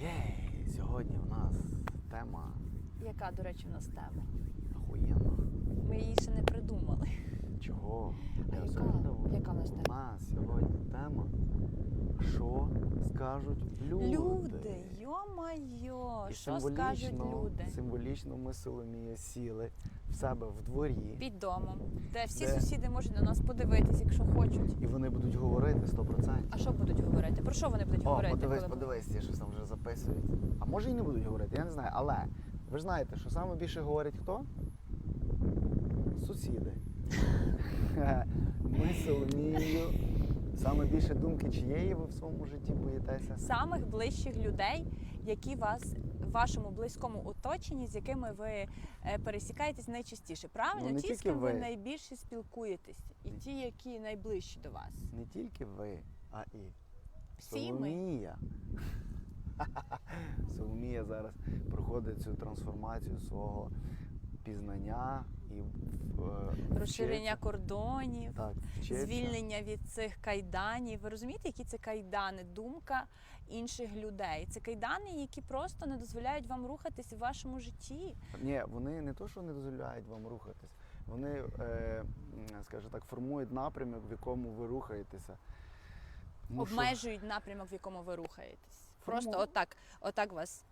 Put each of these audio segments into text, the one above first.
Єй, сьогодні у нас тема Яка, до речі, у нас тема? охуєнна. Ми її ще не придумали. Чого? А Я яка? все. Яка в нас У тема? нас сьогодні тема. Що скажуть люди? Люди, йо-майо, І що скажуть люди? Символічно ми з Соломією сіли в себе в дворі, Під домом, де всі Де? сусіди можуть на нас подивитись, якщо хочуть. і вони будуть говорити 100%. А що будуть говорити? Про що вони будуть О, говорити? подивись, коли- подивись, ті щось там вже записують. А може і не будуть говорити, я не знаю. Але ви ж знаєте, що саме більше говорить хто? Сусіди. Ми Соломією. Саме більше думки чиєї ви в своєму житті боїтеся? Самих ближчих людей, які вас в вашому близькому оточенні, з якими ви е, пересікаєтесь найчастіше. Правильно? Ну, не ті, з ким ви ви. найбільше спілкуєтесь, і ті, які найближчі до вас. Не тільки ви, а і Всі ми. Соломія. Соломія зараз проходить цю трансформацію свого пізнання і е, Розширення кордонів. Так, звільнення від цих кайданів. Ви розумієте, які це кайдани? Думка інших людей. Це кайдани, які просто не дозволяють вам рухатись в вашому житті. Ні, вони не то, що не дозволяють вам рухатись, вони, е, скажімо так, формують напрямок, в якому ви рухаєтеся. Ну, що- Обмежують напрямок, в якому ви рухаєтесь. Просто отак, отак вас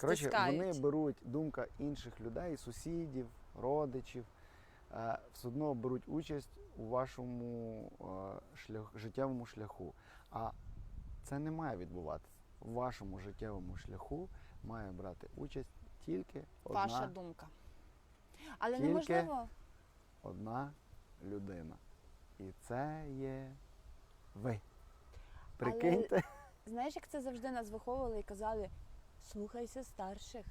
Коротше, вони беруть думка інших людей, сусідів, родичів, е, все одно беруть участь у вашому е, шлях, життєвому шляху. А це не має відбуватися. В вашому життєвому шляху має брати участь тільки одна, Ваша думка. Але Тільки- неможливо. одна людина. І це є ви. Прикиньте. Знаєш, як це завжди нас виховували і казали: слухайся старших.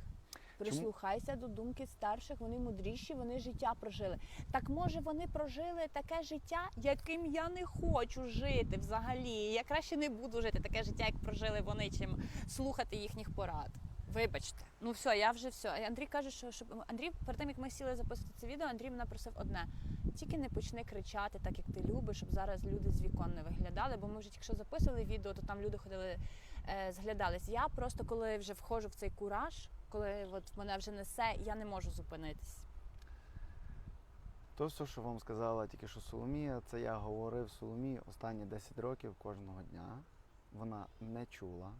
Прислухайся до думки старших, вони мудріші, вони життя прожили. Так може вони прожили таке життя, яким я не хочу жити взагалі. Я краще не буду жити таке життя, як прожили вони, чим слухати їхніх порад. Вибачте, ну все, я вже все. Андрій каже, що щоб Андрій, перед тим як ми сіли записувати це відео, Андрій мене просив одне: тільки не почни кричати, так як ти любиш, щоб зараз люди з вікон не виглядали. Бо ми вже якщо записували відео, то там люди ходили, зглядались. Я просто коли вже входжу в цей кураж, коли от мене вже несе, я не можу зупинитись. То, що вам сказала тільки що Соломія, це я говорив Соломії останні 10 років кожного дня. Вона не чула.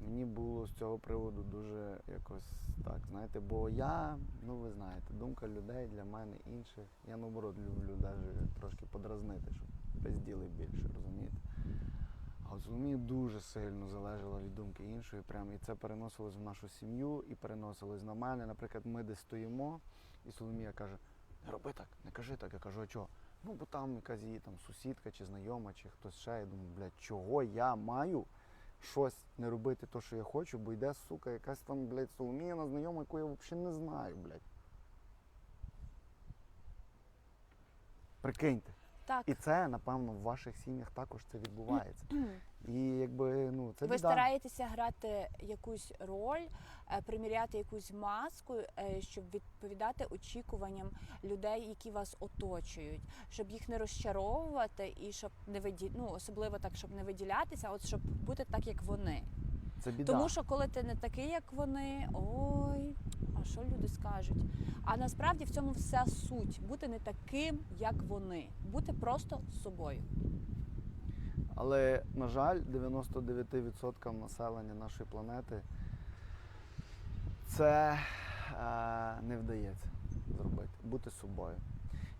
Мені було з цього приводу дуже якось так, знаєте, бо я, ну ви знаєте, думка людей для мене інших. Я наоборот люблю навіть трошки подразнити, щоб безділи більше, розумієте? Соломія дуже сильно залежала від думки іншої, прям і це переносилось в нашу сім'ю і переносилось на мене. Наприклад, ми десь стоїмо, і Соломія каже: не роби так, не кажи так. Я кажу, а чого? Ну, бо там якась її там сусідка чи знайома, чи хтось ще. Я думаю, блядь, чого я маю щось не робити, то, що я хочу, бо йде, сука, якась там, блядь, Соломіяна знайома, яку я взагалі не знаю, блядь. Прикиньте. Так, І це, напевно, в ваших сім'ях також це відбувається. І якби, ну, це ви біда. стараєтеся грати якусь роль, е, приміряти якусь маску, е, щоб відповідати очікуванням людей, які вас оточують, щоб їх не розчаровувати і щоб не виді... ну, особливо так, щоб не виділятися, а от щоб бути так, як вони. Це біда. Тому що коли ти не такий, як вони, ой, а що люди скажуть? А насправді в цьому вся суть бути не таким, як вони, бути просто собою. Але, на жаль, 99% населення нашої планети це е, не вдається зробити, бути собою.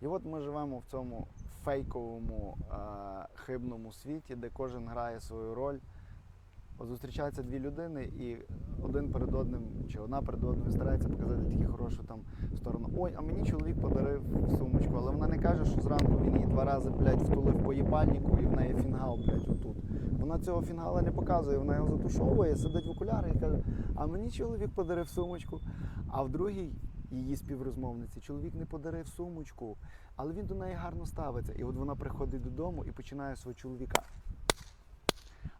І от ми живемо в цьому фейковому, е, хибному світі, де кожен грає свою роль. Зустрічаються дві людини, і один перед одним, чи одна перед одним старається показати тільки хорошу там сторону. Ой, а мені чоловік подарив сумочку, але вона не каже, що зранку він її два рази, блядь, втулив по їбальнику і в неї фінгал, блядь, отут. Вона цього фінгала не показує, вона його затушовує, сидить в окуляри і каже, а мені чоловік подарив сумочку. А в другій її співрозмовниці чоловік не подарив сумочку, але він до неї гарно ставиться. І от вона приходить додому і починає свого чоловіка.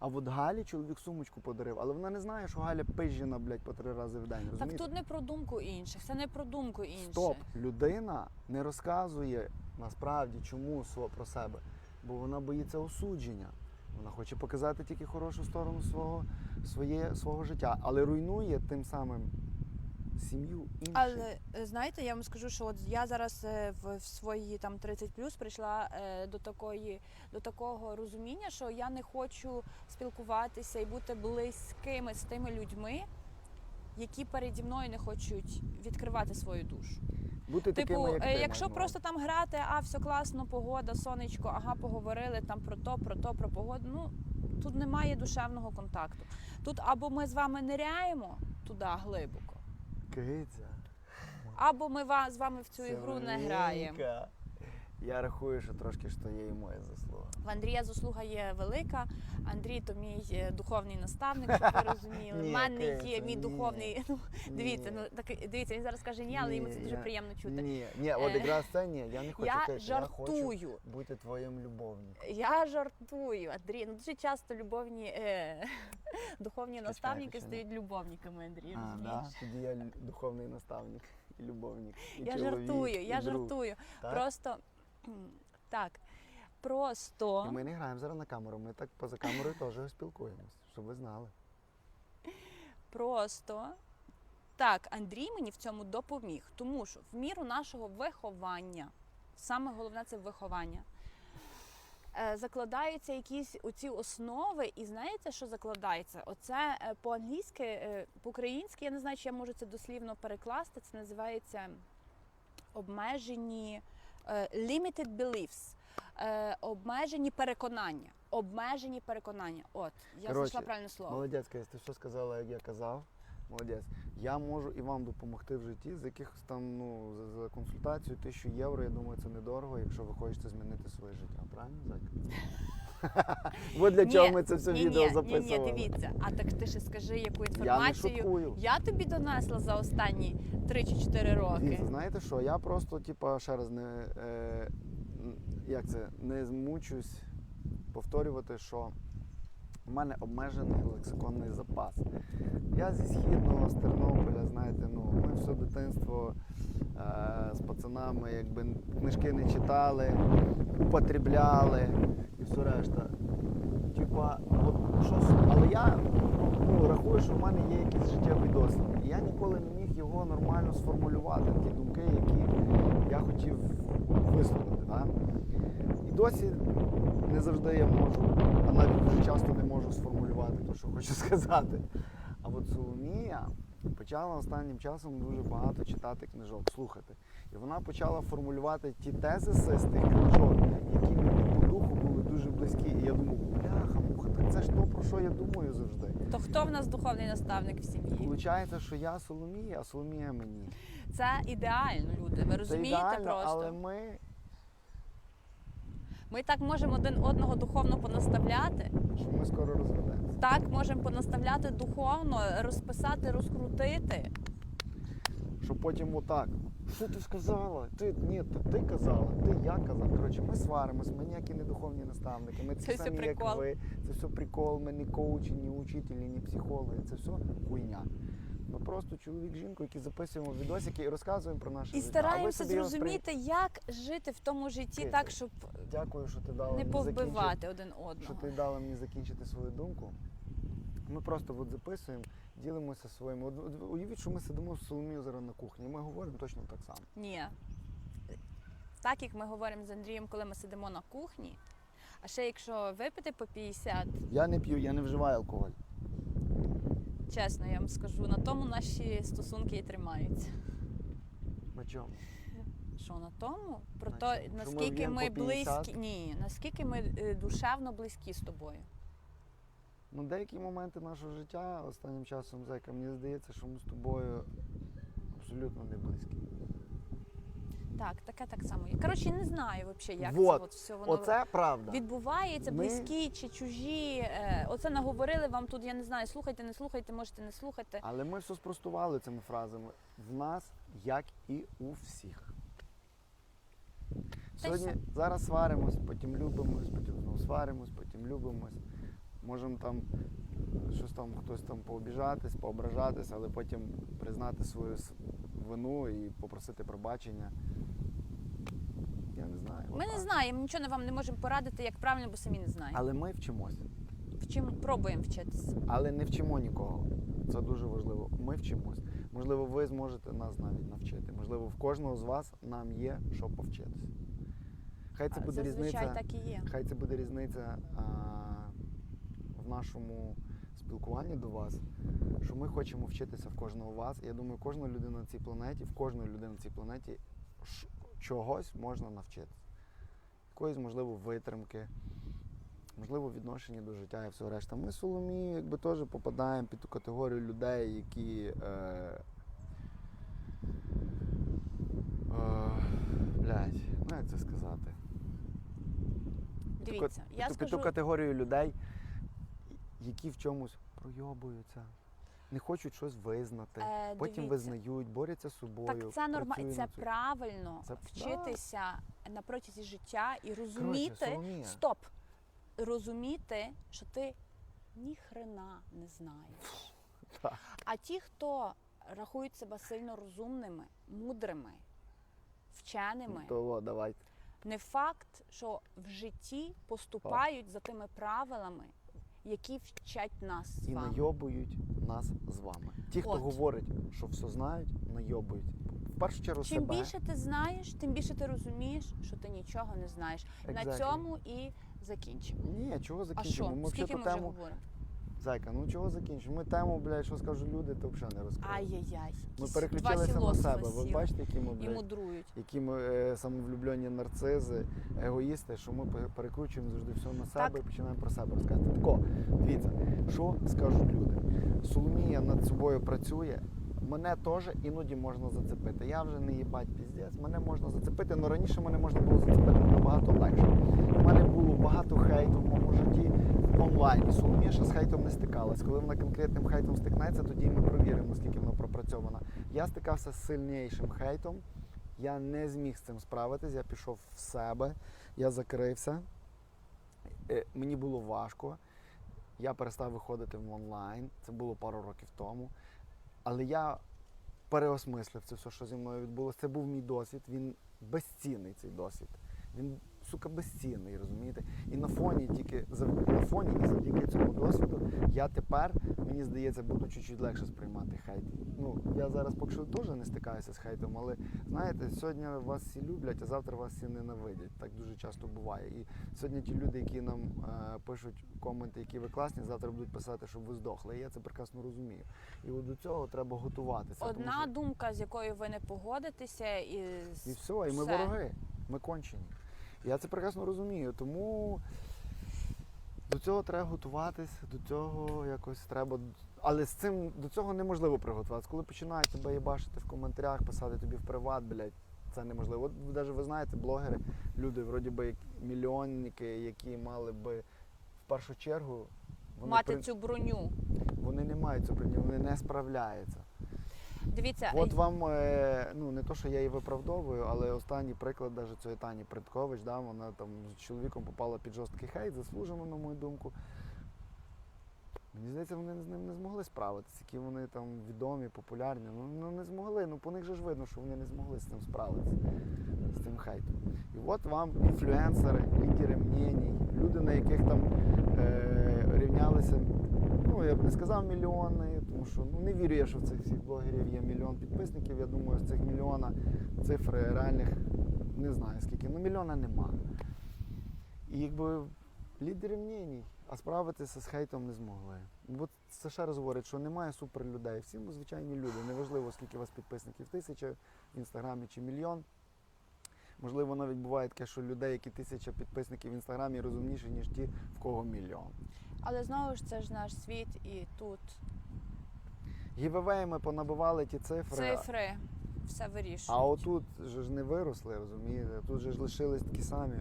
А от Галі чоловік сумочку подарив, але вона не знає, що Галя пижена, блядь, по три рази в день. Так Розумієте? тут не про думку інших, це не про думку інших. Стоп, людина не розказує насправді чому сво- про себе, бо вона боїться осудження. Вона хоче показати тільки хорошу сторону свого, своє, свого життя, але руйнує тим самим сім'ю інших. Але е, знаєте, я вам скажу, що от я зараз е, в, в свої там 30 плюс прийшла е, до такої до такого розуміння, що я не хочу спілкуватися і бути близькими з тими людьми, які переді мною не хочуть відкривати свою душу. Бути Типу, такими, як е, ти, якщо просто там грати, а все класно, погода, сонечко, ага, поговорили там про то, про то, про погоду. Ну тут немає душевного контакту. Тут або ми з вами ниряємо туди глибоко, Киця. або ми ва- з вами в цю ігру не граємо. Я рахую, що трошки що є і моя заслуга. В Андрія заслуга є велика. Андрій то мій е, духовний наставник, щоб ви розуміли. Мене є мій духовний. Ну, дивіться, ну так дивіться, він зараз каже ні, але йому це дуже приємно чути. Ні, ні, от Е, якраз це ні. Я не хочу Я жартую. бути твоїм любовником. Я жартую, Андрій. Ну дуже часто любовні е, духовні наставники стають любовниками, Андрій. Розумієш? Тоді я духовний наставник і любовник. Я жартую, я жартую. Просто так. Просто І ми не граємо зараз на камеру, ми так поза камерою теж спілкуємось, щоб ви знали. Просто так, Андрій мені в цьому допоміг, тому що в міру нашого виховання, саме головне це виховання. е, Закладаються якісь оці основи, і знаєте, що закладається? Оце е, по-англійськи, е, по-українськи, я не знаю, чи я можу це дослівно перекласти. Це називається обмежені limited beliefs, е, обмежені переконання. Обмежені переконання. От, я Короче, знайшла правильне слово. Молодець, ти що сказала, як я казав. Молодець. Я можу і вам допомогти в житті з якихось там, ну, за, за консультацію тисячу євро. Я думаю, це недорого, якщо ви хочете змінити своє життя. Правильно, Зайка? От для чого ми це все відео записували. Ні, ні, дивіться. А так ти ще скажи, яку Я не інформацію я тобі донесла за останні 3 чи 4 роки. Дивіться, знаєте що? Я просто, типа, ще раз не е, як це, не змучусь повторювати, що в мене обмежений лексиконний запас. Я зі східного, з Тернополя, знаєте, ну, ми все дитинство е, з пацанами якби книжки не читали, употребляли і все решта. Типа, от щось, але я ну, рахую, що в мене є якийсь життєвий досвід. І я ніколи не міг його нормально сформулювати, ті думки, які я хотів висловити. Да? І досі не завжди я можу, а навіть дуже часто не можу сформулювати те, що хочу сказати. А от Соломія почала останнім часом дуже багато читати книжок, слухати. І вона почала формулювати ті тезиси з тих книжок, які мені по духу були дуже близькі. І я думав, бляха, муха, так це ж то, про що завжди. То хто в нас духовний наставник в сім'ї? Получається, що я Соломія, а Соломія мені. Це ідеально, люди. Ви розумієте це ідеально, просто. але ми Ми так можемо один одного духовно понаставляти. що ми скоро розведемося. Так можемо понаставляти духовно, розписати, розкрутити. Що потім отак. Що ти сказала? Ти ні, то ти казала, ти я казав. Коротше, ми сваримось, ми ніякі не духовні наставники. Ми Це самі, як ви. Це все прикол. Ми не коучі, ні учителі, ні психологи. Це все хуйня. Ми просто чоловік жінку, які записуємо відосики і розказуємо про наше І життя. Ви стараємося зрозуміти, як жити в тому житті Киця, так, щоб Дякую, що ти дала не повбивати один що ти дала мені закінчити свою думку. Ми просто от записуємо, ділимося от уявіть, що ми сидимо з Соломією зараз на кухні. Ми говоримо точно так само. Ні. Так як ми говоримо з Андрієм, коли ми сидимо на кухні. А ще якщо випити по 50, Я не п'ю, я не вживаю алкоголь. чесно, я вам скажу, на тому наші стосунки і тримаються. На чому? Що на тому? Про На те? Що ми наскільки ми близькі. Ні, наскільки ми е, душевно близькі з тобою. Ну, деякі моменти нашого життя останнім часом, зайка, мені здається, що ми з тобою абсолютно не близькі. Так, таке так само. є. Коротше, не знаю взагалі, як Вот. це от все воно Оце правда. відбувається, Ми- близькі чи чужі. Е, Оце наговорили вам тут, я не знаю, слухайте, не слухайте, можете не слухати. Але ми все спростували цими фразами. В нас, як і у всіх. Та й Сьогодні зараз сваримось, потім любимось, потім знову сваримось, потім любимось. Можемо там щось там хтось там пообіжатись, поображатись, але потім признати свою вину і попросити пробачення. Я не знаю. Ми не знаємо, нічого вам не можемо порадити, як правильно, бо самі не знаємо. Але ми вчимось. Вчимо, пробуємо вчитися. Але не вчимо нікого. Це дуже важливо. Ми вчимось. Можливо, ви зможете нас навіть навчити. Можливо, в кожного з вас нам є що повчитися. Хай це буде Зазвичай різниця. так і є. Хай це буде різниця а, в нашому спілкуванні до вас, що ми хочемо вчитися в кожного вас. Я думаю, кожна людина на цій планеті, в кожної людини на цій планеті чогось можна навчитися. Якоїсь, можливо, витримки, можливо, відношення до життя і всього решта. Ми з Соломією якби теж попадаємо під ту категорію людей, які. Е, е, блядь, ну як це сказати? Дивіться, Під я під скажу, ту категорію людей, які в чомусь пройобуються, не хочуть щось визнати, е, потім дивіться. визнають, борються з собою. Так це нормально, це правильно Це- вчитися на протязі життя і розуміти. Соломія, Стоп! Розуміти, що ти ніхрена не знаєш. Так. А ті, хто рахують себе сильно розумними, мудрими, вченими, то о, давайте. не факт, що в житті поступають за тими правилами, які вчать нас з І вами. найобують нас з вами. Ті, хто От. говорить, що все знають, найобують. В першу чергу Чим себе. більше ти знаєш, тим більше ти розумієш, що ти нічого не знаєш. На Exactly. цьому і закінчимо. Ні, чого А закінчимо? що? Ми Скільки ми вже тему. говоримо? Зайка, ну чого закінчимо? Ми тему, блядь, що скажуть люди, то взагалі не розкажемо. Ай-яй-яй. Ми переключилися на себе. Ви бачите, які ми, і мудрують. які ми е, самовлюблені нарцизи, егоїсти, що ми перекручуємо завжди все на себе Так. і починаємо про себе розказувати. Тако, дивіться, що скажуть люди. Соломія над собою працює. Мене теж іноді можна зацепити. Я вже не їбать піздець, мене можна зацепити, але раніше мене можна було зацепити набагато легше. У мене було багато хейту в моєму житті в онлайні. Соломія ще з хейтом не стикалась. Коли вона конкретним хейтом стикнеться, тоді ми провіримо, наскільки вона пропрацьована. Я стикався з сильнішим хейтом. Я не зміг з цим справитись, я пішов в себе, я закрився. Е, Мені було важко. Я перестав виходити в онлайн. Це було пару років тому. Але я переосмислив це все, що зі мною відбулося. Це був мій досвід. Він безцінний цей досвід. Він, сука, безцінний, розумієте? І на фоні тільки на фоні і завдяки цьому досвіду я тепер, мені здається, буду чуть-чуть легше сприймати хейт. Ну, я зараз поки що теж не стикаюся з хейтом, але знаєте, сьогодні вас всі люблять, а завтра вас всі ненавидять. Так дуже часто буває. І сьогодні ті люди, які нам е, пишуть коменти, які ви класні, завтра будуть писати, щоб ви здохли. І я це прекрасно розумію. І от до цього треба готуватися. тому Одна що- думка, з якою ви не погодитеся, і, і все, і ми все. вороги, ми кончені. Я це прекрасно розумію, тому до цього треба готуватись, до цього якось треба. Але з цим до цього неможливо приготуватися. Коли починають тебе їбашити в коментарях, писати тобі в приват, блядь, це неможливо. От навіть ви знаєте, блогери, люди, вроді би мільйонники, які мали би в першу чергу вони, мати при- цю броню. вони не мають цю броню, вони не справляються. Дивіться, От вам, е, ну не то, що я її виправдовую, але останній приклад даже цієї Тані Приткович, да, вона там з чоловіком попала під жорсткий хейт, заслужено, на мою думку. Мені здається, вони з ним не змогли справитися, які вони там відомі, популярні. Ну, ну не змогли. Ну по них же ж видно, що вони не змогли з цим справитися, з цим хейтом. І от вам інфлюенсери, лідери мнєній, люди, на яких там е, рівнялися ну я б не сказав мільйони, тому що ну не вірю я, що в цих всіх блогерів є мільйон підписників. Я думаю, з цих мільйона цифри реальних не знаю скільки. Ну мільйона нема. І якби лідери мнєній, а справитися з хейтом не змогли. От це ще раз говорить, що немає суперлюдей. Всі ми звичайні люди. Неважливо, скільки у вас підписників тисяча в інстаграмі чи мільйон. Можливо, навіть буває таке, що людей, які тисяча підписників в інстаграмі, розумніші, ніж ті, в кого мільйон. Але знову ж це ж наш світ, і тут Гівевеями понабивали ті цифри. цифри все вирішують. А отут же ж не виросли, розумієте? Тут же ж лишились такі самі.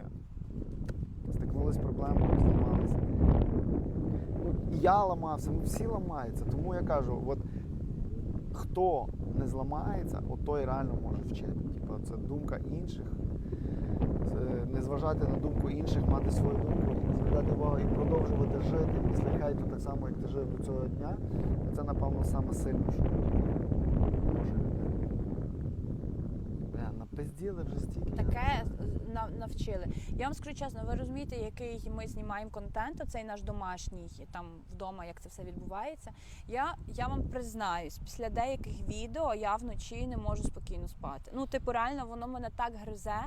Стикнулись з проблемами, зламалися. Ну, і я ламався, ну всі ламаються. Тому я кажу, от хто не зламається, от той реально може вчити. Типу, це думка інших. Не зважати на думку інших, мати свою думку, звертати увагу і продовжувати жити після хейту так само, як ти жив до цього дня. Це, напевно, саме сильне, що може людина. Бля, на вже стільки. таке навчили. Я вам скажу чесно, ви розумієте, який ми знімаємо контент, оцей наш домашній там вдома, як це все відбувається. Я, я вам признаюсь, після деяких відео я вночі не можу спокійно спати. Ну, типу, реально, воно мене так гризе.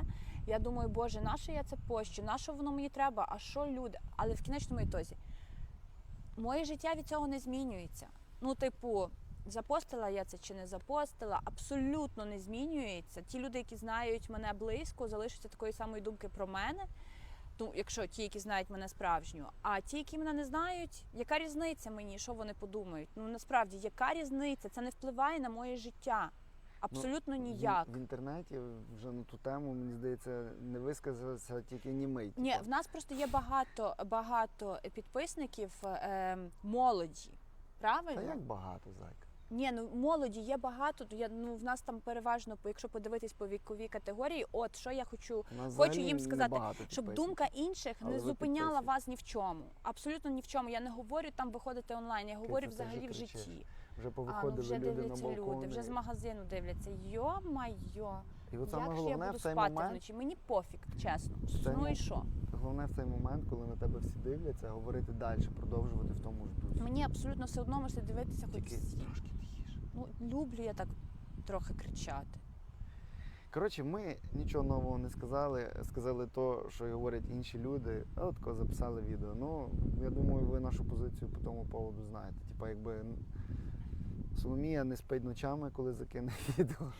Я думаю, боже, на що я це пощу? На що воно мені треба? А що люди? Але в кінечному ітозі моє життя від цього не змінюється. Ну, типу, запостила я це чи не запостила, абсолютно не змінюється. Ті люди, які знають мене близько, залишаться такої самої думки про мене. Ну, якщо ті, які знають мене справжню, а ті, які мене не знають, яка різниця мені, що вони подумають? Ну насправді, яка різниця? Це не впливає на моє життя. Абсолютно В- ніяк. В, інтернеті вже на ту тему, мені здається, не висказався тільки німий. Ні, типу. в нас просто є багато багато підписників е, молоді. Правильно? Та як багато, зайка. Ні, ну молоді є багато. то Я ну в нас там переважно, по- якщо подивитись по віковій категорії, от що я хочу, Хочу їм сказати, щоб думка інших Але не зупиняла вас ні в чому. Абсолютно ні в чому. Я не говорю там виходити онлайн, я говорю ти взагалі в житті. Вже А, ну повиходили вже люди на дивляться балкони. люди, вже з магазину дивляться. Йо-майо, І от як саме ж я буду в цей спати момент, вночі? Мені пофіг, чесно. цей Ну і що? головне в цей момент, коли на тебе всі дивляться, говорити далі, продовжувати в тому ж дусі. Мені абсолютно все одно можете дивитися, хоч Тільки всі. трошки тихіше. Ну люблю я так трохи кричати. Коротше, ми нічого нового не сказали. Сказали то, що говорять інші люди. А от записали відео. Ну, я думаю, ви нашу позицію по тому поводу знаєте. Типа, якби Соломія не спить ночами, коли закине відео.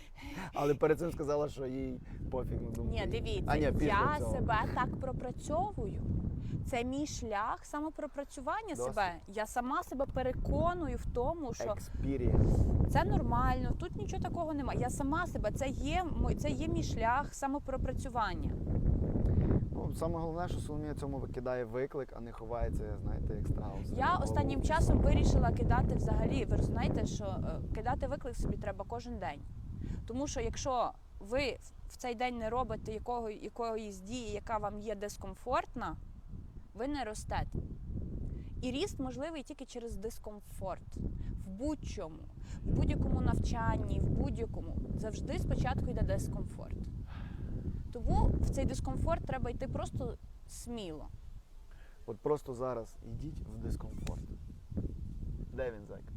Але перед цим сказала, що їй пофіг на думку. Ні, дивіться, А, ні, я цього. себе так пропрацьовую. Це мій шлях самопропрацювання Досить. себе. Я сама себе переконую в тому, що Experience. це нормально, тут нічого такого немає. Я сама себе, це є це є мій шлях самопропрацювання. Ну, саме головне, що Соломія цьому викидає виклик, а не ховається, знаєте, як страус. Я останнім часом вирішила кидати взагалі. Ви знаєте, що е, кидати виклик собі треба кожен день. Тому що якщо ви в цей день не робите якого, якоїсь дії, яка вам є дискомфортна, ви не ростете. І ріст можливий тільки через дискомфорт. В будь-чому, в будь-якому навчанні, в будь-якому завжди спочатку йде дискомфорт. Тому в цей дискомфорт треба йти просто сміло. От просто зараз йдіть в дискомфорт. Де він, зайка?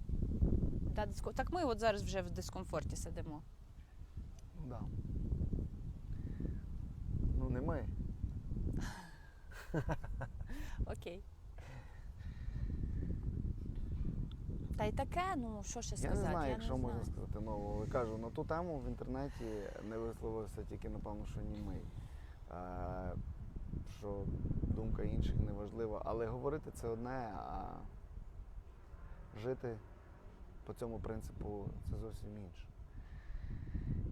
Та, диско- Так ми от зараз вже в дискомфорті сидимо. Ну да. Ну не ми. Окей. Та й таке, ну що ще Я не знаю, я якщо не можна знаю. сказати нового. Кажу, на ту тему в інтернеті не висловився тільки, напевно, що німий. Е, що думка інших не важлива. Але говорити це одне, а жити по цьому принципу це зовсім інше.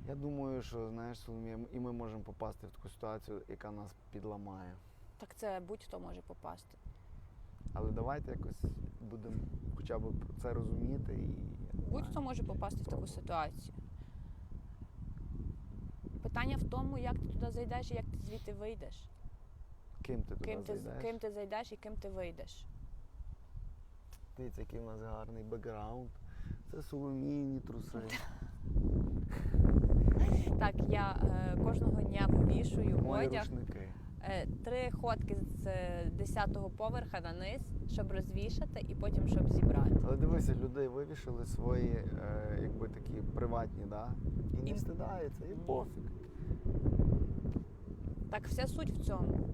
Я думаю, що знаєш, Соломія, і ми можемо попасти в таку ситуацію, яка нас підламає. Так це будь-хто може попасти. Але давайте якось будемо хоча б це розуміти і Будь-хто може попасти в таку ситуацію. Питання в тому, як ти туди зайдеш і як ти звідти вийдеш. ким ти туди Ким ти, зайдеш. ким ти зайдеш і ким ти вийдеш. Дивіться, який в нас гарний бекграунд. Це соломійні труси. Так, я е, кожного дня повішую Мої одяг. рушники. Е, три ходки з е, 10-го поверха на низ, щоб розвішати і потім щоб зібрати. Але дивися, людей вивішали свої, е, якби такі приватні, да? І не І- стидається, і пофіг. Так вся суть в цьому.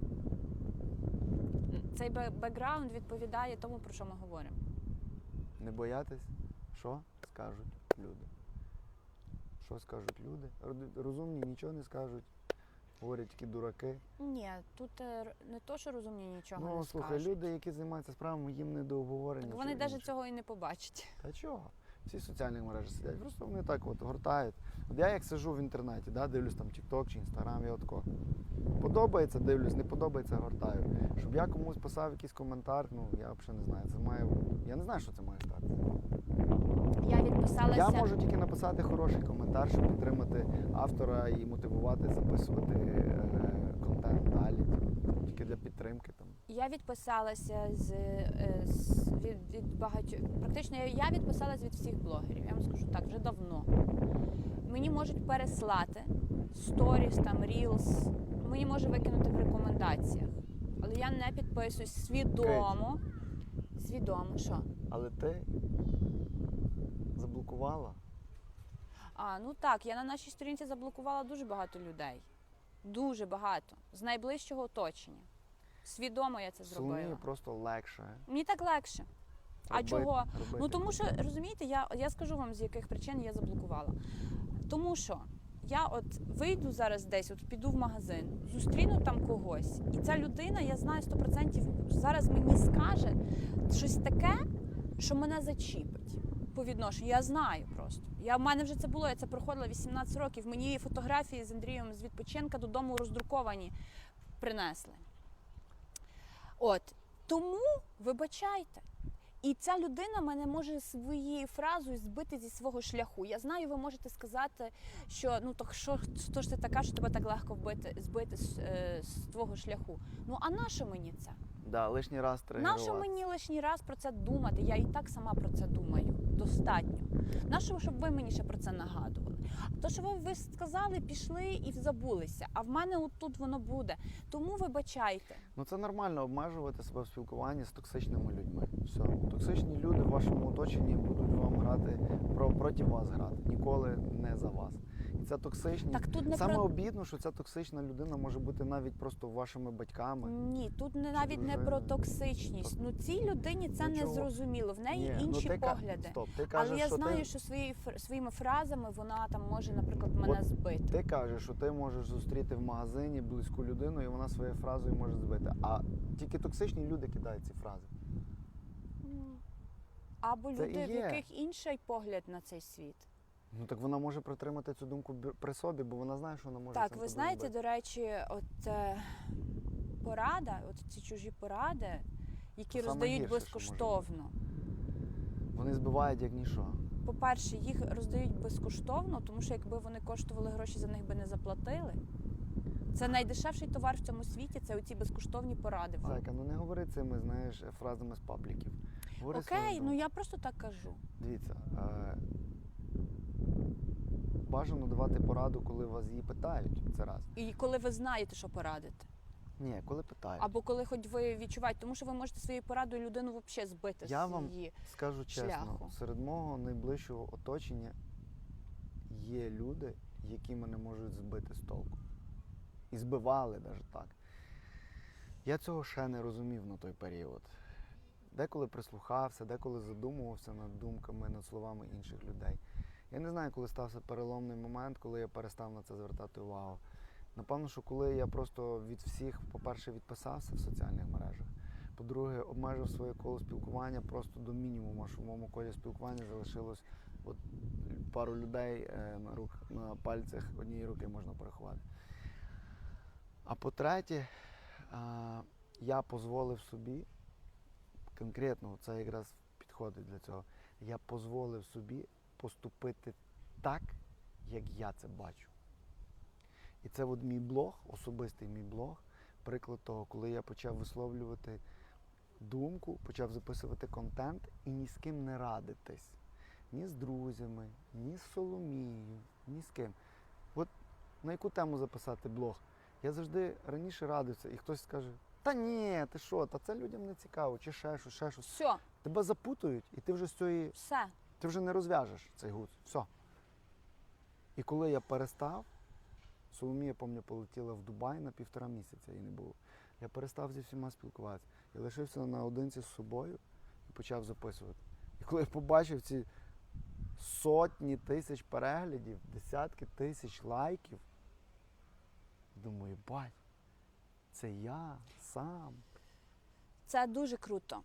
Цей бе- бекграунд відповідає тому, про що ми говоримо. Не боятись, що скажуть люди. Що скажуть люди? Розумні нічого не скажуть. Говорять тільки дураки. Ні, тут е, не то, що розумні нічого ну, не слухай, скажуть. люди, які займаються справами, їм не до обговорення. Так вони навіть цього і не побачать. Та чого? Всі соціальні мережі сидять. Просто вони так от гортають. От я як сиджу в інтернеті, да, дивлюсь там TikTok чи Instagram, я отко. Подобається, дивлюсь, не подобається, гортаю. Щоб я комусь писав якийсь коментар, ну я взагалі не знаю. Це має. Я не знаю, що це має стати. Я відписалася. Я можу тільки написати хороший коментар, щоб підтримати автора і мотивувати записувати е, контент далі. Тільки для підтримки там. Я відписалася з, е, з від, від багатьох. Практично я, я відписалась від всіх блогерів. Я вам скажу так, вже давно. Мені можуть переслати сторіс, там рілс. Мені може викинути в рекомендаціях. Але я не підписуюсь свідомо. Свідомо, що? Але ти заблокувала. А, ну так, я на нашій сторінці заблокувала дуже багато людей. Дуже багато. З найближчого оточення. Свідомо я це зробила. просто легше. Мені так легше. А робити- чого? робити Ну тому що розумієте, я, я скажу вам з яких причин я заблокувала. Тому що я от вийду зараз десь, от піду в магазин, зустріну там когось, і ця людина, я знаю 100% зараз мені скаже щось таке, що мене зачіпить по відношенню. Я знаю просто. Я в мене вже це було, я це проходила 18 років. Мені фотографії з Андрієм з відпочинка додому роздруковані принесли. От тому вибачайте. І ця людина мене може своєю фразою збити зі свого шляху. Я знаю, ви можете сказати, що ну так що, хто ж ти така, що тебе так легко вбити, збити з, е, з твого шляху. Ну а нащо мені це? Да, лишній раз Нащо тренувати. мені лишній раз про це думати? Я і так сама про це думаю. Достатньо. Нащо, щоб ви мені ще про це нагадували? То, що ви, ви сказали, пішли і забулися. А в мене от тут воно буде. Тому вибачайте. Ну це нормально обмежувати себе в спілкуванні з токсичними людьми. Все. Токсичні люди в вашому оточенні будуть вам грати про проти вас грати, ніколи не за вас. І ця токсичність. Так тут не Саме про обідно, що ця токсична людина може бути навіть просто вашими батьками. Ні, тут не навіть не про токсичність. Ну цій людині це Ну, не зрозуміло. В неї Ні, інші ну, ти погляди. Стоп, ти кажеш, Але я що знаю, ти, що свої, своїми фразами вона там може, наприклад, мене От збити. ти кажеш, що ти можеш зустріти в магазині близьку людину, і вона своєю фразою може збити. А тільки токсичні люди кидають ці фрази. Або Це люди, в яких інший погляд на цей світ. Ну так вона може притримати цю думку при собі, бо вона знає, що вона може. Так, ви знаєте, збити. до речі, от е, порада, от ці чужі поради, які саме роздають гірше, безкоштовно. Вони збивають як ніщо. По-перше, їх роздають безкоштовно, тому що якби вони коштували гроші, за них би не заплатили. Це найдешевший товар в цьому світі це оці безкоштовні поради. вам. Зайка, ну не говори цими, знаєш, фразами з пабліків. Говори Окей, ну я просто так кажу. Дивіться, е, бажано давати пораду, коли вас її питають. Це раз. І коли ви знаєте, що порадити. Ні, коли питають. Або коли хоч ви відчуваєте, тому що ви можете своєю порадою людину взагалі збити Я з вам її. Скажу чесно, шляху. серед мого найближчого оточення є люди, які мене можуть збити з толку. І збивали навіть так. Я цього ще не розумів на той період. Деколи прислухався, деколи задумувався над думками, над словами інших людей. Я не знаю, коли стався переломний момент, коли я перестав на це звертати увагу. Напевно, що коли я просто від всіх, по-перше, відписався в соціальних мережах. По-друге, обмежив своє коло спілкування просто до мінімуму, що в моєму колі спілкування залишилось от пару людей е, на, рук, на пальцях однієї руки можна порахувати. А по-третє, я дозволив собі, конкретно це якраз підходить для цього, я дозволив собі поступити так, як я це бачу. І це от мій блог, особистий мій блог, приклад того, коли я почав висловлювати думку, почав записувати контент і ні з ким не радитись. Ні з друзями, ні з Соломією, ні з ким. От на яку тему записати блог? Я завжди раніше радився, і хтось скаже: Та ні, ти що, та це людям не цікаво, чи ще щось, ще щось. Все, Тебе запутують, і ти вже з цієї все. Ти вже не розв'яжеш цей гуц. Все. І коли я перестав, Соломія, пам'ятаю, полетіла в Дубай на півтора місяця і не було. Я перестав зі всіма спілкуватися. Я лишився наодинці з собою і почав записувати. І коли я побачив ці сотні тисяч переглядів, десятки тисяч лайків, думаю, бать, це я сам. Це дуже круто.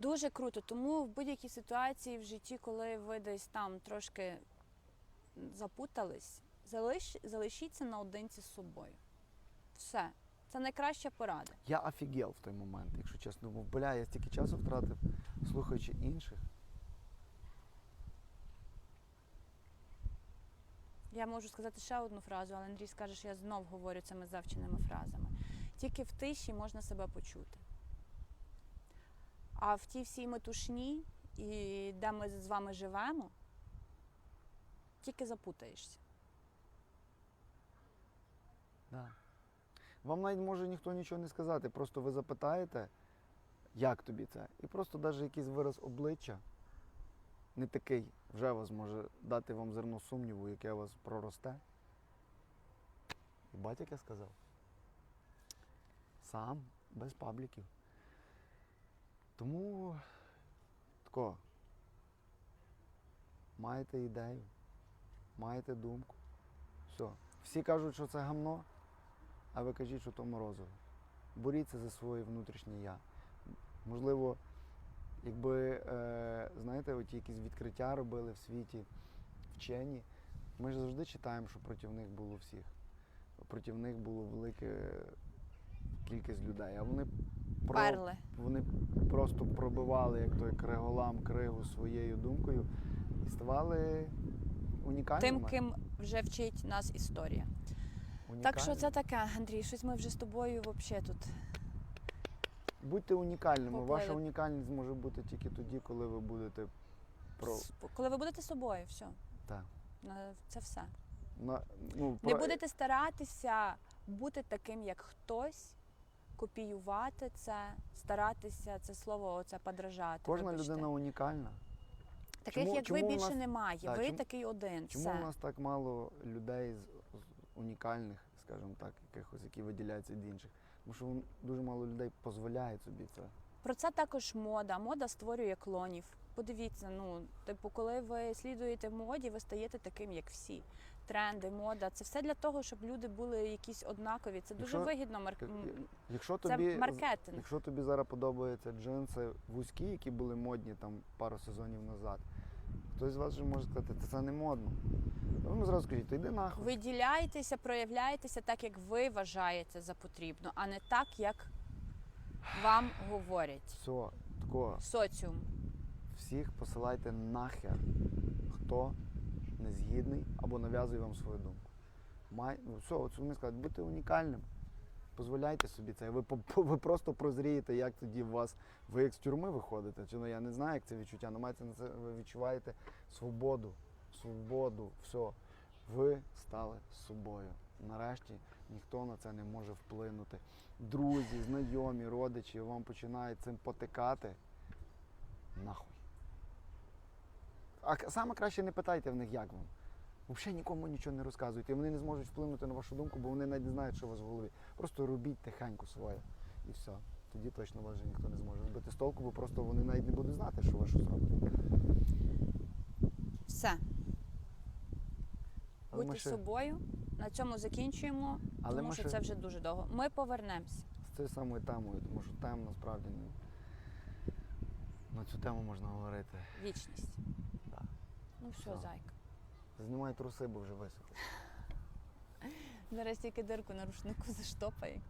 Дуже круто. Тому в будь-якій ситуації в житті, коли ви десь там трошки запутались, залиш, залишіться наодинці з собою. Все. Це найкраща порада. Я офігел в той момент, якщо чесно. Бо, бля, я стільки часу втратив, слухаючи інших. Я можу сказати ще одну фразу, але Андрій скаже, що я знов говорю цими завченими фразами. Тільки в тиші можна себе почути. А в тій всій метушні, і де ми з вами живемо, тільки запутаєшся. Да. Вам навіть може ніхто нічого не сказати. Просто ви запитаєте, як тобі це. І просто навіть якийсь вираз обличчя, не такий, вже вас може дати вам зерно сумніву, яке вас проросте. І батько я сказав. Сам, без пабліків. Тому тако, маєте ідею, маєте думку. Все. Всі кажуть, що це гамно, а ви кажіть, що то морозиво. Боріться за своє внутрішнє я. Можливо, якби, е, знаєте, оті якісь відкриття робили в світі вчені, ми ж завжди читаємо, що проти них було всіх. Проти них було велика кількість людей. А вони про- Перли. вони просто пробивали, як той криголам кригу своєю думкою і ставали унікальними. Тим, ким вже вчить нас історія. Так що це таке, Андрій, щось ми вже з тобою взагалі тут. Будьте унікальними. Поплили. Ваша унікальність може бути тільки тоді, коли ви будете про Коли ви будете собою, все. Так. Це все. на ну Не про- будете старатися бути таким, як хтось, копіювати це, старатися це слово оце подражати. кожна вибачте. людина унікальна. Таких, Чому- як чому ви, більше нас- немає. Так, ви чому- такий один. Чому все. у нас так мало людей з, з унікальних, скажімо так, якихось, які виділяються від інших? Тому що дуже мало людей дозволяють собі це. Про це також мода. Мода створює клонів. Подивіться, ну, типу, коли ви слідуєте моді, ви стаєте таким, як всі. Тренди, мода це все для того, щоб люди були якісь однакові. Це дуже Якщо- вигідно. Марк... Якщо Це тобі, маркетинг. якщо тобі зараз подобаються джинси вузькі, які були модні там пару сезонів назад, хтось з вас вже може сказати, це, це не модно. А ви зразу скажіть, то йди нахуй. Виділяйтеся, проявляйтеся так, як ви вважаєте за потрібно, а не так, як вам говорять. Все, тако, Соціум. всіх посилайте нахер, хто не згідний або нав'язує вам свою думку. Май, все, от вони скажуть, будьте унікальним. Дозволяйте собі це. Ви, ви просто прозрієте, як тоді у вас, ви як з тюрми виходите. Чи ну я не знаю, як це відчуття, але маєте на це, ви відчуваєте свободу. Свободу, все. Ви стали собою. Нарешті ніхто на це не може вплинути. Друзі, знайомі, родичі вам починають цим потикати. Нахуй. А саме краще не питайте в них, як вам. Взагалі нікому нічого не розказуйте. Вони не зможуть вплинути на вашу думку, бо вони навіть не знають, що у вас в голові. Просто робіть тихенько своє. І все. Тоді точно вас вже ніхто не зможе збити з толку, бо просто вони навіть не будуть знати, що ви щось робите. Все. Але ми Будьте ще собою. На цьому закінчуємо, Але тому ми що ще- це вже дуже довго. Ми повернемося. з цією самою темою, тому що тем насправді не... на цю тему можна говорити. Вічність. Ну що, Все. зайка. Знімай труси, бо вже високо. Зараз тільки дирку на рушнику заштопає.